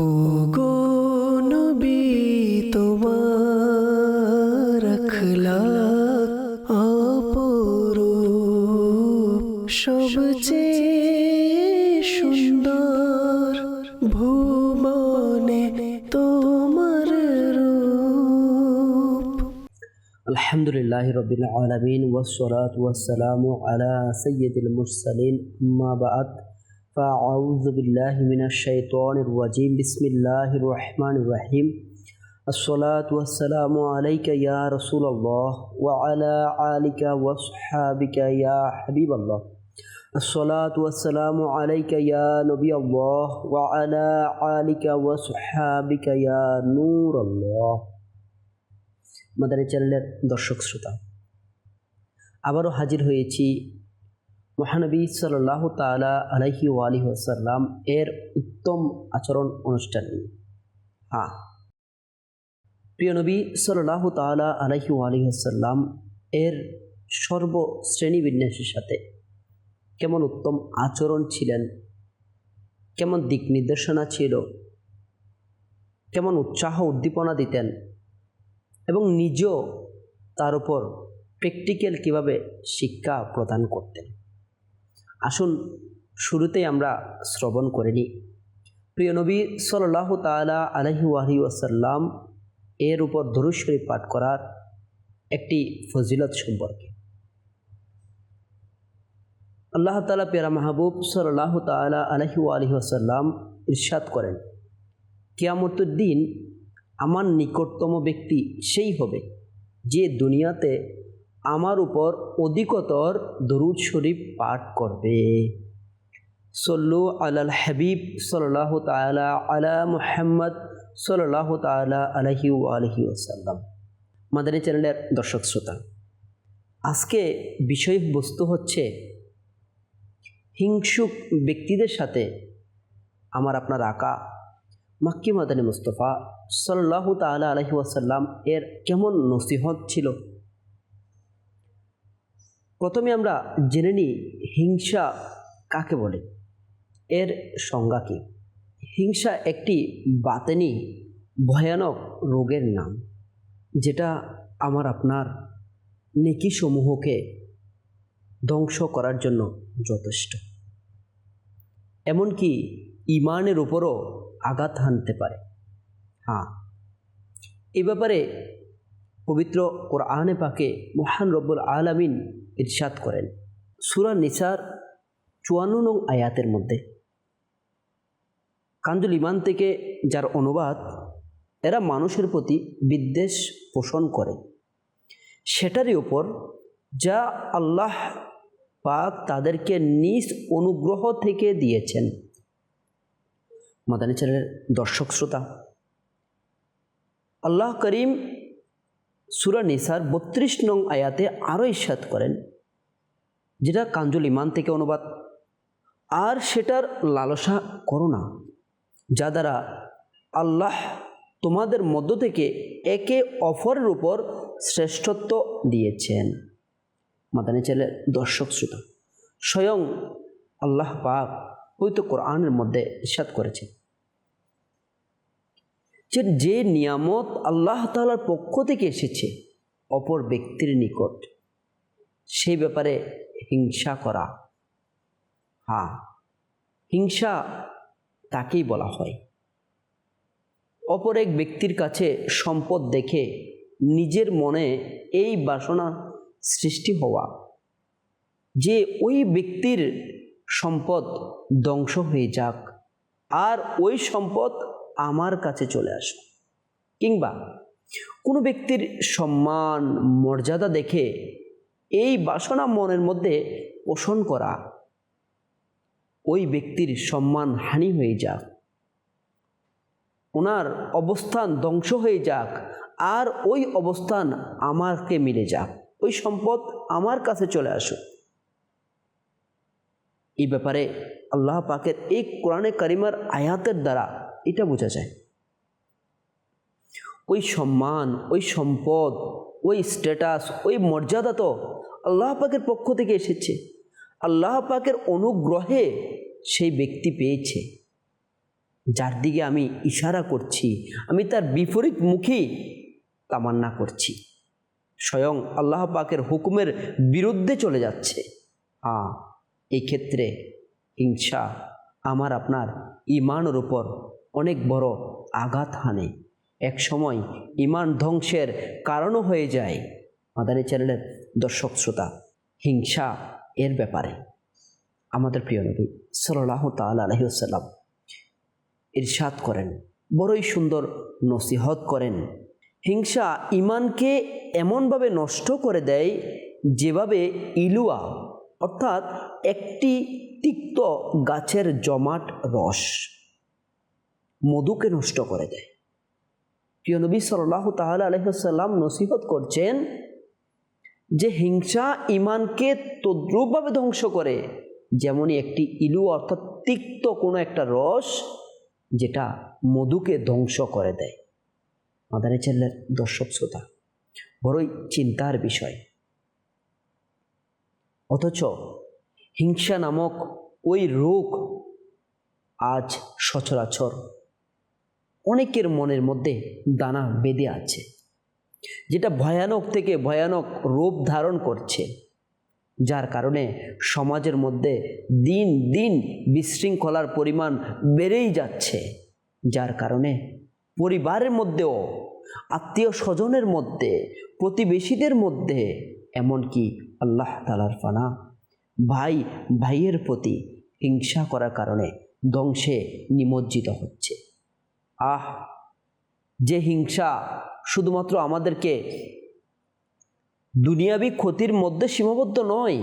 ও গো নবী, তোমার খলা আপরু সবচেয়ে সুন্দর ভুবনে তোমার রূপ। আলহামদুলিল্লাহ রবিল আলমিন ওয়াসলাত ওয়াসালাম আলা সৈয়দুল মুরসালিন মা বাদ। فأعوذ بالله من الشيطان الرجيم بسم الله الرحمن الرحيم الصلاة والسلام عليك يا رسول الله وعلى آلك وصحابك يا حبيب الله الصلاة والسلام عليك يا نبي الله وعلى آلك وصحابك يا نور الله মাদানী চ্যানেলের দর্শক শ্রোতা আবারও হাজির হয়েছি মহানবী সাল্লাহ তালা আলহি আলী ওসাল্লাম এর উত্তম আচরণ অনুষ্ঠান নিয়ে হ্যাঁ প্রিয় নবী সাল্লাহ তালা আলহি আলী ওসাল্লাম এর সর্বশ্রেণী বিন্যাসের সাথে কেমন উত্তম আচরণ ছিলেন? কেমন দিক নির্দেশনা ছিল? কেমন উৎসাহ উদ্দীপনা দিতেন? এবং নিজেও তার উপর প্র্যাকটিক্যাল কীভাবে শিক্ষা প্রদান করতেন? আসুন, শুরুতেই আমরা শ্রবণ করে নিই। প্রিয় নবী সাল্লাহ তালা আলহি আহি ওয়াসাল্লাম এর উপর ধরুশ্বরী পাঠ করার একটি ফজিলত সম্পর্কে। আল্লাহ তালা পেরা মাহবুব সাল্লাহ তালা আলহি আলহি ওয়াসাল্লাম ইরশাদ করেন, কিয়ামতের দিন আমার নিকটতম ব্যক্তি সেই হবে যে দুনিয়াতে আমার উপর অধিকতর দরুদ শরীফ পাঠ করবে। সল্লু আলাল হাবিব সাল্লাহ তালা আলা মুহাম্মদ সাল্লাহ তালা আলহি আলহি ওসাল্লাম মাদানী চ্যানেলের দর্শক শ্রোতা, আজকে বিষয়বস্তু হচ্ছে হিংসুক ব্যক্তিদের সাথে আমার আপনার আঁকা মাক্কি মাদানী মুস্তফা সাল্লাহ তালা আলহি ওয়াসাল্লাম এর কেমন নসিহত ছিল? প্রথমে আমরা জেনে নিই হিংসা কাকে বলে? এর সংজ্ঞা কী? হিংসা একটি বাতেনি, ভয়ানক রোগের নাম, যেটা আমার আপনার নেকিসমূহকে ধ্বংস করার জন্য যথেষ্ট। এমনকি ইমানের উপরও আঘাত হানতে পারে। হ্যাঁ এ ব্যাপারে পবিত্র কোরআনে পাকে মহান রব্বুল আলামিন ইরশাদ করেন। সুরা নিসার চুয়ান্ন নং আয়াতের মধ্যে। কাঞ্জুল ইমান থেকে যার অনুবাদ, এরা মানুষের প্রতি বিদ্বেষ পোষণ করে। সেটারই ওপর যা আল্লাহ পাক তাদেরকে নিজ অনুগ্রহ থেকে দিয়েছেন। মাদানী চ্যানেলের দর্শক শ্রোতা, আল্লাহ করিম সুরা নিসার বত্রিশ নং আয়াতে আরও ইস্বাদ করেন। যেটা কাঞ্জুল ইমান থেকে অনুবাদ। আর সেটার লালসা করো না, যা দ্বারা আল্লাহ তোমাদের মধ্য থেকে একে অফরের উপর শ্রেষ্ঠত্ব দিয়েছেন। মাদানী ছেলে দর্শক শ্রোতা, স্বয়ং আল্লাহ পাক তো কোরআনের মধ্যে ইসাদ করেছে যে যে নিয়ামত আল্লাহ তালার পক্ষ থেকে এসেছে অপর ব্যক্তির নিকট, সেই ব্যাপারে হিংসা করা। হ্যাঁ হিংসা তাকেই বলা হয়। অপর এক ব্যক্তির কাছে সম্পদ দেখে নিজের মনে এই বাসনা সৃষ্টি হওয়া, যে ওই ব্যক্তির সম্পদ ধ্বংস হয়ে যাক আর ওই সম্পদ আমার কাছে চলে আসে। কিংবা কোনো ব্যক্তির সম্মান, মর্যাদা দেখে এই বাসনা মনের মধ্যে পোষণ করা। ওই ব্যক্তির সম্মান হানি হয়ে যাক। ওনার অবস্থান ধ্বংস হয়ে যাক আর ওই অবস্থান আমাকে মিলে যাক। ওই সম্পদ আমার কাছে চলে আসুক। এই ব্যাপারে আল্লাহ পাকের এই কোরআনে কারিমার আয়াতের দ্বারা এটা বোঝা যায়। ওই সম্মান, ওই সম্পদ ওই স্ট্যাটাস ওই মর্যাদা তো আল্লাহ পাকের পক্ষ থেকে এসেছে। আল্লাহ পাকের অনুগ্রহে সেই ব্যক্তি পেয়েছে। যার দিকে আমি ইশারা করছি, আমি তার বিপরীতমুখী তামান্না করছি। স্বয়ং আল্লাহ পাকের হুকুমের বিরুদ্ধে চলে যাচ্ছে। আ এই ক্ষেত্রে হিংসা আমার আপনার ইমানের উপর অনেক বড় আঘাত হানে। এক সময় ইমান ধ্বংসের কারণও হয়ে যায়। মাদানী চ্যানেলের দর্শক শ্রোতা, হিংসা এর ব্যাপারে। আমাদের প্রিয় নবী সাল্লাহ তাল আলহিউসাল্লাম ইরশাদ করেন, বড়ই সুন্দর নসিহত করেন। হিংসা ইমানকে এমনভাবে নষ্ট করে দেয় যেভাবে ইলুয়া, অর্থাৎ একটি তিক্ত গাছের জমাট রস, মধুকে নষ্ট করে দেয়। প্রিয় নবী সাল্লাহ তাহলে আলহিসাল্লাম নসিহত করছেন যে হিংসা ইমানকে তদ্রূপভাবে ধ্বংস করে। যেমনই একটি ইলু অর্থাৎ তিক্ত কোনো একটা রস যেটা মধুকে ধ্বংস করে দেয়। মাদারে চ্যানেলের দর্শক শ্রোতা, বড়ই চিন্তার বিষয়। অথচ হিংসা নামক ওই রোগ আজ সচরাচর অনেকের মনের মধ্যে দানা বেঁধে আছে, যেটা ভয়ানক থেকে ভয়ানক রূপ ধারণ করছে, যার কারণে সমাজের মধ্যে দিন দিন বিশৃঙ্খলার পরিমাণ বেড়েই যাচ্ছে, যার কারণে পরিবারের মধ্যেও, আত্মীয় স্বজনের মধ্যে, প্রতিবেশীদের মধ্যে, এমনকি আল্লাহ তালার ফানা, ভাই ভাইয়ের প্রতি হিংসা করার কারণে ধ্বংসে নিমজ্জিত হচ্ছে। আহ, যে হিংসা শুধুমাত্র আমাদেরকে দুনিয়াবি ক্ষতির মধ্যে সীমাবদ্ধ নয়,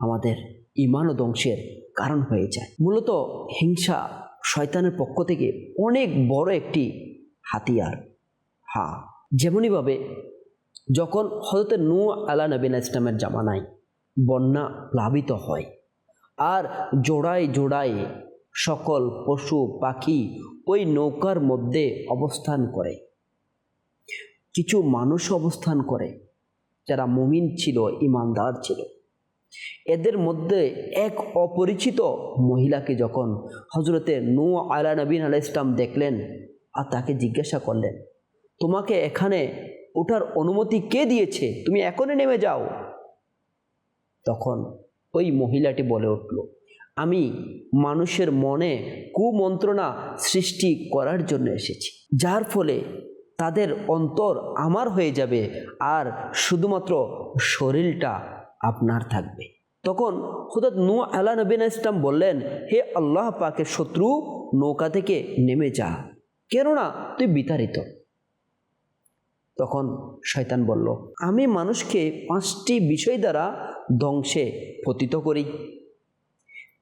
আমাদের ইমান ও ধ্বংসের কারণ হয়ে যায়। মূলত হিংসা শয়তানের পক্ষ থেকে অনেক বড় একটি হাতিয়ার। হ্যাঁ যেমনইভাবে যখন হজরত নু আলা নবীন ইসলামের জামানায় বন্যা প্লাবিত হয়, আর জোড়ায় জোড়ায় সকল পশু, পাখি ওই নৌকার মধ্যে অবস্থান করে। কিছু মানুষ অবস্থান করে, যারা মুমিন ছিল, ইমানদার ছিল। এদের মধ্যে এক অপরিচিত মহিলাকে যখন হজরতে নু আলা নবীন আলাহ ইসলাম দেখলেন, আর তাকে জিজ্ঞাসা করলেন, তোমাকে এখানে ওঠার অনুমতি কে দিয়েছে? তুমি এখনই নেমে যাও। তখন ওই মহিলাটি বলে উঠল আমি মানুষের মনে কুমন্ত্রণা সৃষ্টি করার জন্য এসেছি। যার ফলে তাদের অন্তর আমার হয়ে যাবে আর শুধুমাত্র শরীরটা আপনার থাকবে। তখন হঠাৎ নু আলা নবীন ইসলাম বললেন, হে আল্লাহ পাকের শত্রু, নৌকা থেকে নেমে যা। কেননা তুই বিতাড়িত। তখন শয়তান বলল, আমি মানুষকে পাঁচটি বিষয় দ্বারা ধ্বংসে পতিত করি।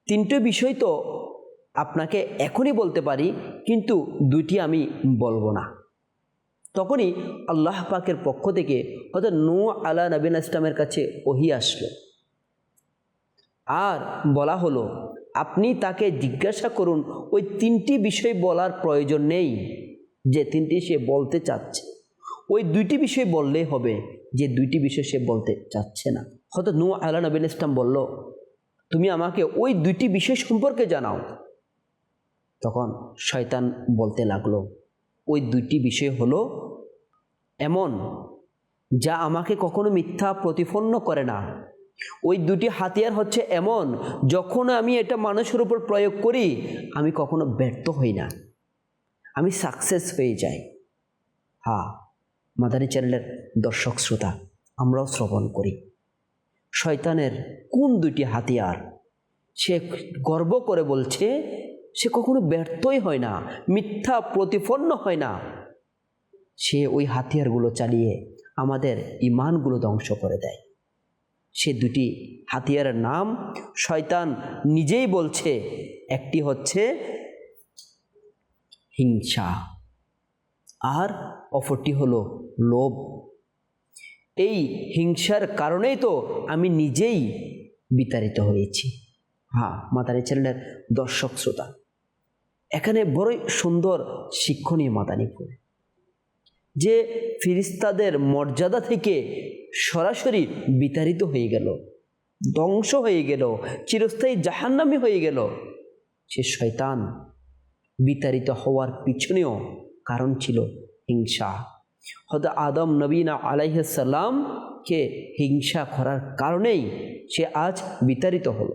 তিনটে বিষয় তো আপনাকে এখনই বলতে পারি, কিন্তু দুইটি আমি বলব না। তখনই আল্লাহ পাকের পক্ষ থেকে হয়তো নু আলা নবীন ইসলামের কাছে ওহি আসলো। আর বলা হলো, আপনি তাকে জিজ্ঞাসা করুন, ওই তিনটি বিষয় বলার প্রয়োজন নেই, যে তিনটি সে বলতে চাচ্ছে। ওই দুইটি বিষয় বললেই হবে, যে দুইটি বিষয় সে বলতে চাচ্ছে না। হয়তো নু আলা নবীন ইসলাম বলল তুমি আমাকে ওই দুইটি বিষয় সম্পর্কে জানাও। তখন শয়তান বলতে লাগল, ওই দুইটি বিষয় হলো এমন যা আমাকে কখনো মিথ্যা প্রতিপন্ন করে না। ওই দুটি হাতিয়ার হচ্ছে এমন, যখন আমি এটা মানুষের উপর প্রয়োগ করি, আমি কখনো ব্যর্থ হই না। আমি সাকসেস হয়ে যাই। হ্যাঁ মাদানী চ্যানেলের দর্শক শ্রোতা, আমরাও শ্রবণ করি। শয়তানের কোন দুটি হাতিয়ার? সে গর্ব করে বলছে, সে কখনো ব্যর্থই হয় না, মিথ্যা প্রতিপন্ন হয় না। সে ওই হাতিয়ারগুলো চালিয়ে আমাদের ইমানগুলো ধ্বংস করে দেয়। সে দুটি হাতিয়ারের নাম শয়তান নিজেই বলছে, একটি হচ্ছে হিংসা আর অপরটি হলো লোভ। এই হিংসার কারণেই তো আমি নিজেই বিতাড়িত হয়েছি। হ্যাঁ মাতারি চ্যানেলের দর্শক শ্রোতা, এখানে বড়ই সুন্দর শিক্ষণীয় মাদানীপুর যে ফিরিস্তাদের মর্যাদা থেকে সরাসরি বিতাড়িত হয়ে গেল, ধ্বংস হয়ে গেল, চিরস্থায়ী জাহান্নামি হয়ে গেল। সে শয়তান বিতাড়িত হওয়ার পিছনেও কারণ ছিল হিংসা। হয়তো আদম নবীনা আলাইসাল্লামকে হিংসা করার কারণেই সে আজ বিতাড়িত হলো।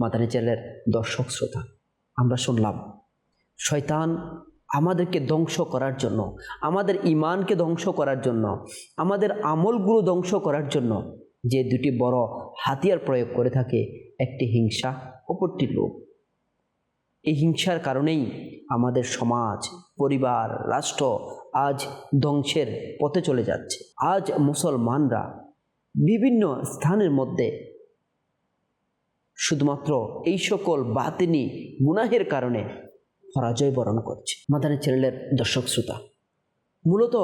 মাদানী চ্যানেলের দর্শক শ্রোতা, আমরা শুনলাম, শয়তান আমাদেরকে ধ্বংস করার জন্য, আমাদের ইমানকে ধ্বংস করার জন্য, আমাদের আমলগুলো ধ্বংস করার জন্য যে দুটি বড় হাতিয়ার প্রয়োগ করে থাকে, একটি হিংসা, অপরটি লোভ। এই হিংসার কারণেই আমাদের সমাজ পরিবার, রাষ্ট্র আজ ধ্বংসের পথে চলে যাচ্ছে। আজ মুসলমানরা বিভিন্ন স্থানের মধ্যে শুধুমাত্র এই সকল বাতিনি গুনাহের কারণে পরাজয় বরণ করছে। মাদানের চ্যানেলের দর্শক শ্রোতা, মূলত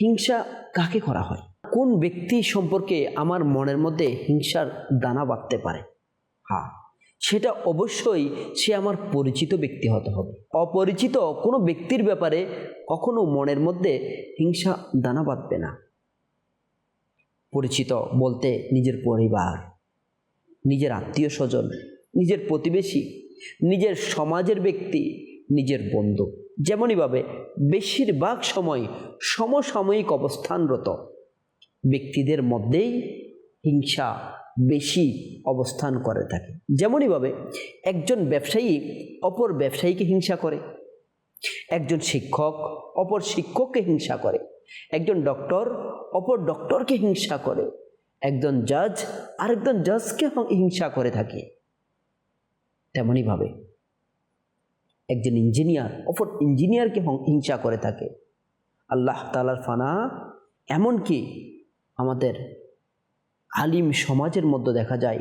হিংসা কাকে করা হয়? কোন ব্যক্তি সম্পর্কে আমার মনের মধ্যে হিংসার দানা বাঁধতে পারে? হ্যাঁ সেটা অবশ্যই সে আমার পরিচিত ব্যক্তি হতে হবে। অপরিচিত কোনো ব্যক্তির ব্যাপারে কখনো মনের মধ্যে হিংসা দানা বাঁধবে না। পরিচিত বলতে নিজের পরিবার, নিজের আত্মীয় স্বজন, নিজের প্রতিবেশী, নিজের সমাজের ব্যক্তি, নিজের বন্ধু। যেমনইভাবে বেশিরভাগ সময় সমসাময়িক অবস্থানরত ব্যক্তিদের মধ্যেই হিংসা বেশি অবস্থান করে থাকে। যেমনইভাবে একজন ব্যবসায়ী অপর ব্যবসায়ীকে হিংসা করে। একজন শিক্ষক অপর শিক্ষককে হিংসা করে। একজন ডক্টর অপর ডক্টরকে হিংসা করে। একজন জাজ আরেকজন জাজকে হিংসা করে থাকে। তেমনইভাবে একজন ইঞ্জিনিয়ার অপর ইঞ্জিনিয়ারকে হিংসা করে থাকে। আল্লাহ তালার ফানা এমনকি আমাদের আলিম সমাজের মধ্যে দেখা যায়,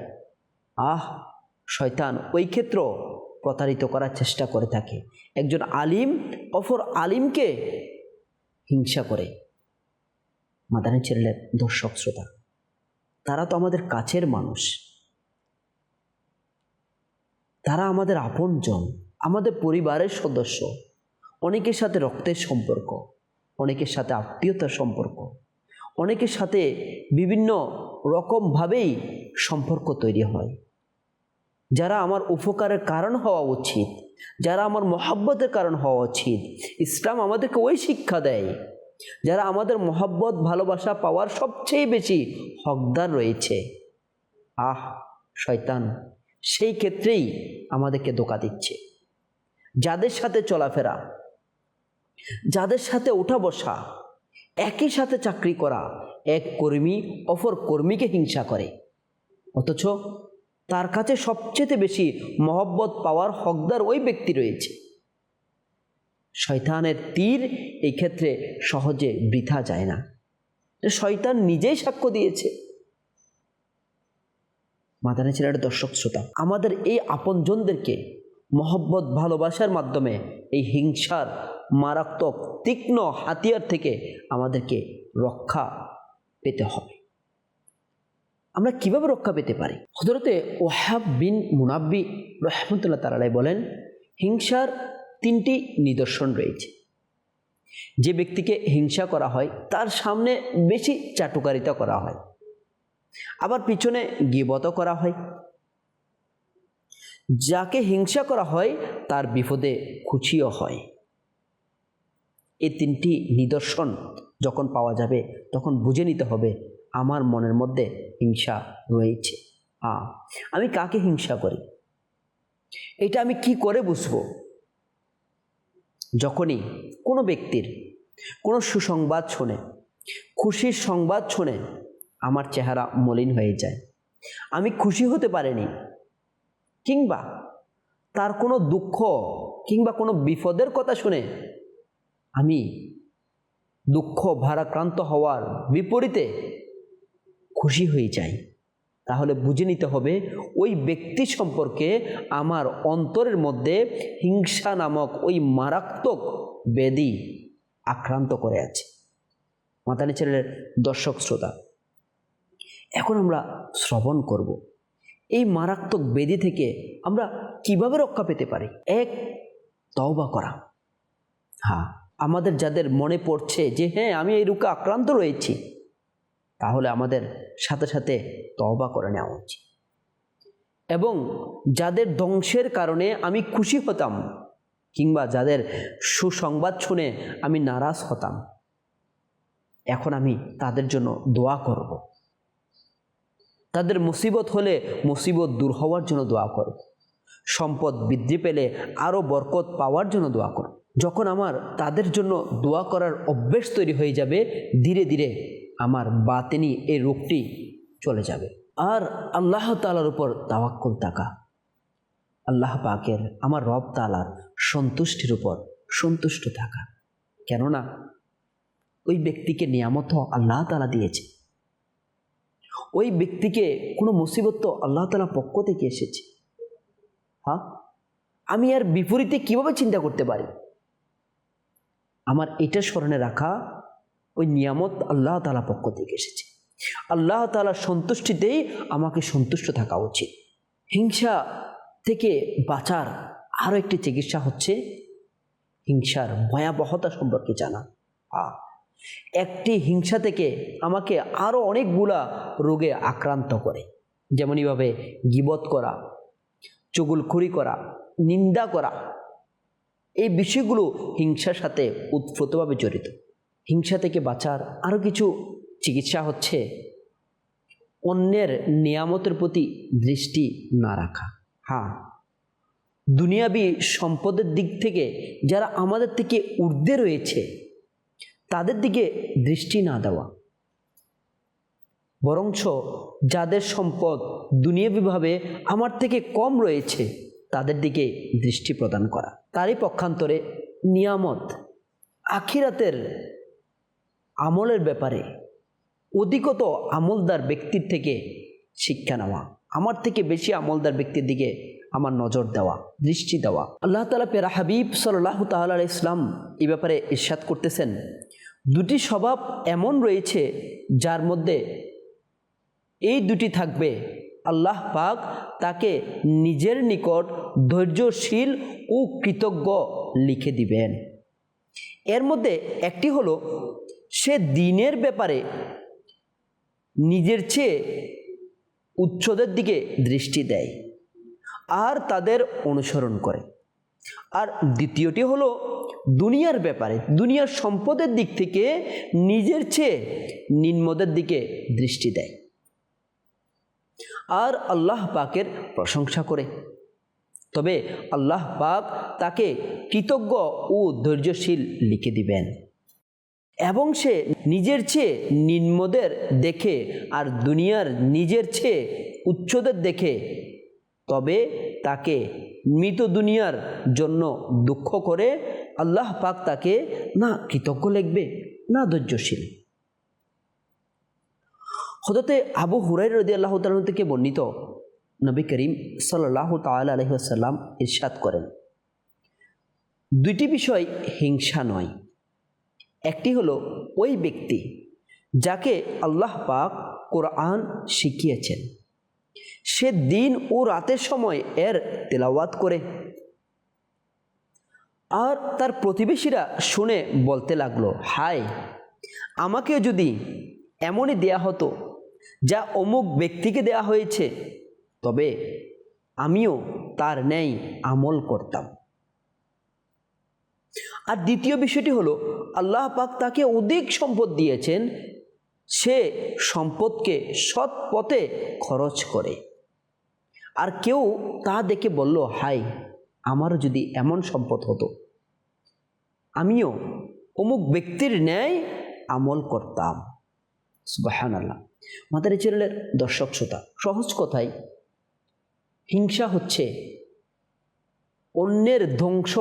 আহ, শয়তান ওই ক্ষেত্র প্রতারিত করার চেষ্টা করে থাকে। একজন আলিম অপর আলিমকে হিংসা করে। মাদানী চ্যানেলের দর্শক শ্রোতা, তারা তো আমাদের কাছের মানুষ। তারা আমাদের আপনজন, আমাদের পরিবারের সদস্য, অনেকের সাথে রক্তের সম্পর্ক, অনেকের সাথে আত্মীয়তার সম্পর্ক। অনেকের সাথে বিভিন্ন রকমভাবেই সম্পর্ক তৈরি হয়। যারা আমার উপকারের কারণ হওয়া উচিত, যারা আমার মহাব্বতের কারণ হওয়া উচিত, ইসলাম আমাদেরকে ওই শিক্ষা দেয়। যারা আমাদের মহাব্বত, ভালোবাসা পাওয়ার সবচেয়ে বেশি হকদার রয়েছে। আহ, শয়তান, সেই ক্ষেত্রেই আমাদেরকে ধোকা দিচ্ছে। যাদের সাথে চলাফেরা, যাদের সাথে ওঠা বসা একই সাথে চাকরি করা এক কর্মী অপর কর্মীকে হিংসা করে। অথচ তার কাছে সবচেয়ে বেশি মহব্বত পাওয়ার হকদার ওই ব্যক্তি রয়েছে। শয়তানের তীর এই ক্ষেত্রে সহজে বৃথা যায় না। শয়তান নিজেই সাক্ষ্য দিয়েছে। মাদানে ছেলের দর্শক শ্রোতা, আমাদের এই আপনজনদেরকে মহব্বত ভালোবাসার মাধ্যমে এই হিংসার মারাত্মক তীক্ষ্ণ হাতিয়ার থেকে আমাদেরকে রক্ষা পেতে হবে। আমরা কীভাবে রক্ষা পেতে পারি? হজরতে ওহাব বিন মুনাব্বি রহমতুল্লাহ তারালাই বলেন, হিংসার তিনটি নিদর্শন রয়েছে। যে ব্যক্তিকে হিংসা করা হয়, তার সামনে বেশি চাটুকারিতা করা হয়। আবার পিছনে গিবত করা হয়। যাকে হিংসা করা হয়, তার বিপদে খুশিও হয়। এই তিনটি নিদর্শন যখন পাওয়া যাবে, তখন বুঝে নিতে হবে, আমার মনের মধ্যে হিংসা রয়েছে। হ্যাঁ আমি কাকে হিংসা করি? এটা আমি কি করে বুঝব? যখনই কোনো ব্যক্তির কোনো সুসংবাদ শোনে, খুশির সংবাদ শোনে, আমার চেহারা মলিন হয়ে যায়। আমি খুশি হতে পারিনি কিংবা তার কোনো দুঃখ কিংবা কোনো বিপদের কথা শুনে আমি দুঃখ ভারাক্রান্ত হওয়ার বিপরীতে খুশি হয়ে যাই। তাহলে বুঝে নিতে হবে ওই ব্যক্তি সম্পর্কে আমার অন্তরের মধ্যে হিংসা নামক ওই মারাত্মক ব্যাধি আক্রান্ত করে আছে। মাতানি চ্যানেলের দর্শক শ্রোতা, এখন আমরা শ্রবণ করব। এই মারাত্মক বেদি থেকে আমরা কীভাবে রক্ষা পেতে পারি? এক, তওবা করা। হ্যাঁ আমাদের যাদের মনে পড়ছে যে হ্যাঁ আমি এই রোগে আক্রান্ত রয়েছি, তাহলে আমাদের সাথে সাথে তওবা করে নেওয়া উচিত। এবং যাদের ধ্বংসের কারণে আমি খুশি হতাম, কিংবা যাদের সুসংবাদ শুনে আমি নারাজ হতাম, এখন আমি তাদের জন্য দোয়া করব। তাদের মুসিবত হলে মুসিবত দূর হওয়ার জন্য দোয়া করব সম্পদ বৃদ্ধি পেলে আরও বরকত পাওয়ার জন্য দোয়া করব যখন আমার তাদের জন্য দোয়া করার অভ্যেস তৈরি হয়ে যাবে, ধীরে ধীরে আমার বাতেনি এই রোগটি চলে যাবে। আর আল্লাহ তালার উপর তাওয়াক্কুল থাকা। আল্লাহ পাকের আমার রব তালার সন্তুষ্টির উপর সন্তুষ্ট থাকা। কেননা ওই ব্যক্তিকে নিয়ামত আল্লাহ তালা দিয়েছে। ওই ব্যক্তিকে কোনো মুসিবত তো আল্লাহ তালা পক্ষ থেকে এসেছে। হ্যাঁ? আমি আর বিপরীতে কীভাবে চিন্তা করতে পারি? আমার এটা স্মরণে রাখা ওই নিয়ামত আল্লাহ তালা পক্ষ থেকে এসেছে। আল্লাহ তালার সন্তুষ্টিতেই আমাকে সন্তুষ্ট থাকা উচিত। হিংসা থেকে বাঁচার আরও একটি চিকিৎসা হচ্ছে হিংসার ভয়াবহতা সম্পর্কে জানা। আ একটি হিংসা থেকে আমাকে আরও অনেকগুলা রোগে আক্রান্ত করে। যেমনইভাবে গিবত করা, চুগুলখুরি করা, নিন্দা করা। এই বিষয়গুলো হিংসার সাথে উৎপ্রতভাবে জড়িত। হিংসা থেকে বাঁচার আরও কিছু চিকিৎসা হচ্ছে অন্যের নিয়ামতের প্রতি দৃষ্টি না রাখা। হ্যাঁ দুনিয়াবি সম্পদের দিক থেকে যারা আমাদের থেকে ঊর্ধ্বে রয়েছে তাদের দিকে দৃষ্টি না দেওয়া। বরঞ্চ যাদের সম্পদ দুনিয়াবিভাবে আমার থেকে কম রয়েছে, তাদের দিকে দৃষ্টি প্রদান করা। তারই পক্ষান্তরে নিয়ামত আখিরাতের আমলের ব্যাপারে অধিকত আমলদার ব্যক্তির থেকে শিক্ষা নেওয়া, আমার থেকে বেশি আমলদার ব্যক্তির দিকে আমার নজর দেওয়া, দৃষ্টি দেওয়া। আল্লাহ তালা পেরা হাবিব সাল্লাহ তাল্লাহ ইসলাম এই ব্যাপারে ইরশাদ করতেছেন দুটি স্বভাব এমন রয়েছে যার মধ্যে এই দুটি থাকবে। আল্লাহ পাক তাকে নিজের নিকট ধৈর্যশীল ও কৃতজ্ঞ লিখে দিবেন। এর মধ্যে একটি হলো, সে দিনের ব্যাপারে নিজের চেয়ে উচ্চদের দিকে দৃষ্টি দেয় আর তাদের অনুসরণ করে। আর দ্বিতীয়টি হলো দুনিয়ার ব্যাপারে, দুনিয়ার সম্পদের দিক থেকে নিজের চেয়ে নিম্নদের দিকে দৃষ্টি দেয়। আর আল্লাহ পাকের প্রশংসা করে। তবে আল্লাহ পাক তাকে কৃতজ্ঞ ও ধৈর্যশীল লিখে দিবেন। এবং সে নিজের চেয়ে নিম্নদের দেখে আর দুনিয়ার নিজের চেয়ে উচ্চদের দেখে, তবে তাকে মৃত দুনিয়ার জন্য দুঃখ করে আল্লাহ পাক তাকে না কৃতজ্ঞ লিখবে, না ধৈর্যশীল। হজরতে আবু হুরাই রদি আল্লাহ তালন থেকে বর্ণিত নবী করিম সাল্লাহ তাল ইরশাদ করেন। দুইটি বিষয় হিংসা নয়। একটি হলো ওই ব্যক্তি যাকে আল্লাহ পাক কোরআন শিখিয়েছেন। সে দিন ও রাতের সময় এর তেলাওয়াত করে। আর তার প্রতিবেশীরা শুনে বলতে লাগল, হায় আমাকে যদি এমনই দেয়া হতো যা অমুক ব্যক্তিকে দেয়া হয়েছে, তবে আমিও তার ন্যায় আমল করতাম। আর দ্বিতীয় বিষয়টি হলো, আল্লাহ পাক তাকে অধিক সম্পদ দিয়েছেন, সে সম্পদকে সৎ পথে খরচ করে। আর কেউ তা দেখে বলল হাই আমারও যদি এমন সম্পদ হতো। আমিও অমুক ব্যক্তির ন্যায় আমল করতাম। সুবাহান আল্লাহ মাদারি চ্যানেলের দর্শক শ্রোতা, সহজ কথায় হিংসা হচ্ছে অন্যের ধ্বংস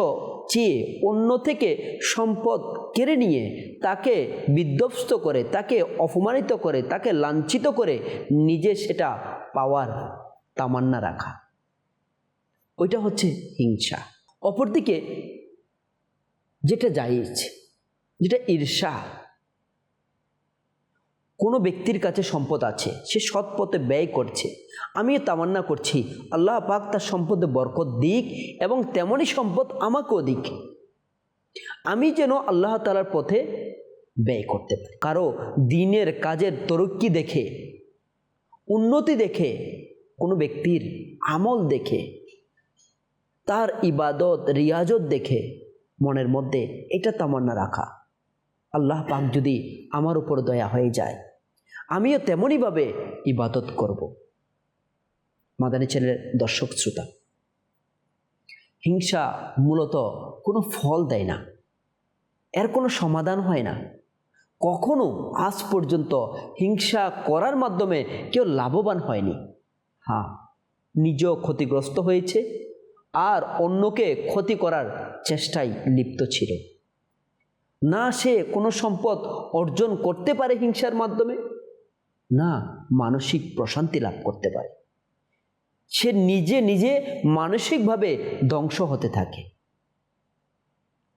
চেয়ে অন্য থেকে সম্পদ কেড়ে নিয়ে তাকে বিধ্বস্ত করে, তাকে অপমানিত করে, তাকে লাঞ্ছিত করে নিজে সেটা পাওয়ার তামান্না রাখা। ওইটা হচ্ছে হিংসা। অপরদিকে যেটা জায়েজ, যেটা ঈর্ষা, কোনো ব্যক্তির কাছে সম্পদ আছে, সে সৎ পথে ব্যয় করছে, আমিও তামান্না করছি, আল্লাহ পাক তার সম্পদে বরকত দিক এবং তেমনই সম্পদ আমাকেও দিক। আমি যেন আল্লাহ তালার পথে ব্যয় করতে পারি। কারও দিনের কাজের তরক্কি দেখে, উন্নতি দেখে, কোনো ব্যক্তির আমল দেখে তার ইবাদত, রিয়াজত দেখে মনের মধ্যে এটা তামান্না রাখা। আল্লাহ পাক যদি আমার উপর দয়া হয়ে যায়, আমিও তেমনইভাবে ইবাদত করব। মাদানী ছেলের দর্শক শ্রোতা, হিংসা মূলত কোনো ফল দেয় না। এর কোনো সমাধান হয় না। কখনো আজ পর্যন্ত হিংসা করার মাধ্যমে কেউ লাভবান হয়নি। হ্যাঁ নিজেও ক্ষতিগ্রস্ত হয়েছে আর অন্যকে ক্ষতি করার চেষ্টায় লিপ্ত ছিল। না সে কোনো সম্পদ অর্জন করতে পারে হিংসার মাধ্যমে, না মানসিক প্রশান্তি লাভ করতে পারে। সে নিজে নিজে মানসিকভাবে ধ্বংস হতে থাকে।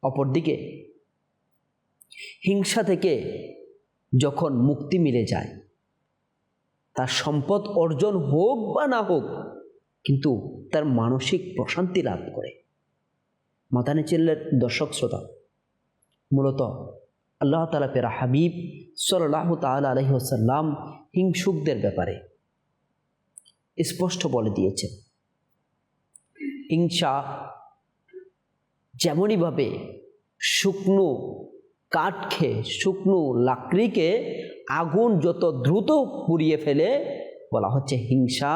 অপরদিকে, হিংসা থেকে যখন মুক্তি মিলে যায়, তার সম্পদ অর্জন হোক বা না হোক কিন্তু তার মানসিক প্রশান্তি লাভ করে। মাতানে চিল্লের দর্শক শ্রোতা, মূলত আল্লাহ তালা পেরা হাবিব সাল্লাহ তাল আলহিহসাল্লাম হিংসুকদের ব্যাপারে স্পষ্ট বলে দিয়েছেন। হিংসা যেমনইভাবে শুকনো কাঠ খেয়ে, শুকনো লাকড়িকে আগুন যত দ্রুত পুড়িয়ে ফেলে, বলা হচ্ছে হিংসা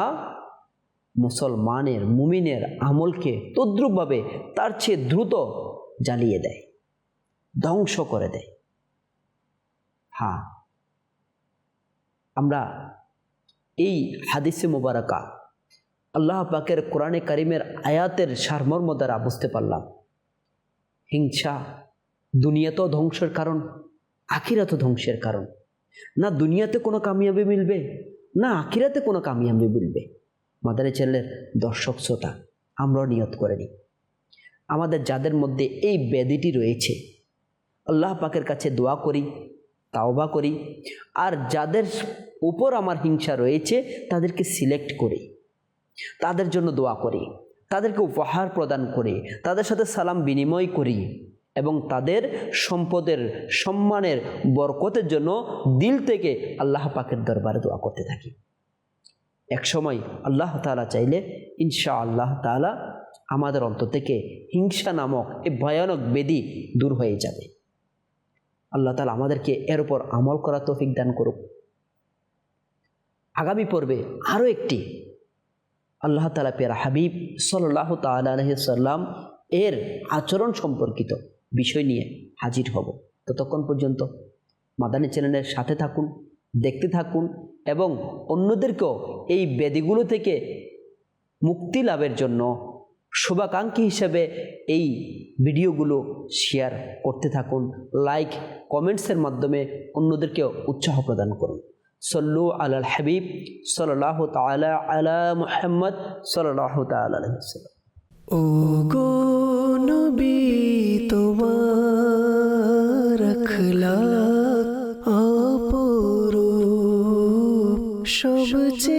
মুসলমানের মুমিনের আমলকে তদ্রুপভাবে তার চেয়ে দ্রুত জ্বালিয়ে দেয়, ধ্বংস করে দেয়। হ্যাঁ আমরা এই হাদিসে মোবারকা, আল্লাহ পাকের কোরআনে কারিমের আয়াতের সারমর্ম দ্বারা বুঝতে পারলাম। হিংসা দুনিয়াতেও ধ্বংসের কারণ, আখিরাতও ধ্বংসের কারণ। না দুনিয়াতে কোনো কামিয়াবি মিলবে, না আখিরাতে কোনো কামিয়াবি মিলবে। মাদারে ছেলের দর্শক শ্রোতা, আমরাও নিয়ত করে নিই। আমাদের যাদের মধ্যে এই ব্যাধিটি রয়েছে, আল্লাহ পাকের কাছে দোয়া করি, তাওবা করি, আর যাদের উপর আমার হিংসা রয়েছে, তাদেরকে সিলেক্ট করি। তাদের জন্য দোয়া করি, তাদেরকে উপহার প্রদান করি, তাদের সাথে সালাম বিনিময় করি এবং তাদের সম্পদের, সম্মানের বরকতের জন্য দিল থেকে আল্লাহ পাকের দরবারে দোয়া করতে থাকি। একসময় আল্লাহ তালা চাইলে ইনশা আল্লাহ তালা আমাদের অন্তর থেকে হিংসা নামক এ ভয়ানক বেদি দূর হয়ে যাবে। আল্লাহ তালা আমাদেরকে এর উপর আমল করা তৌফিক দান করুক। আগামী পর্বে আরও একটি আল্লাহ তালা পেরা হাবিব সাল্লাহ তাল্লাম এর আচরণ সম্পর্কিত বিষয় নিয়ে হাজির হব। ততক্ষণ পর্যন্ত মাদানী চ্যানেলের সাথে থাকুন। দেখতে থাকুন এবং অন্যদেরকেও এই ব্যাধিগুলো থেকে মুক্তি লাভের জন্য শুভাকাঙ্ক্ষী হিসেবে এই ভিডিওগুলো শেয়ার করতে থাকুন। লাইক কমেন্টসের মাধ্যমে অন্যদেরকে উৎসাহ প্রদান করুন। সল্লু আলাল হাবিব সল্লাহ তালা আলা মুহাম্মদ সাল্লাহ তালা আলহিসাল্লাম ও গো নবী! 说不尽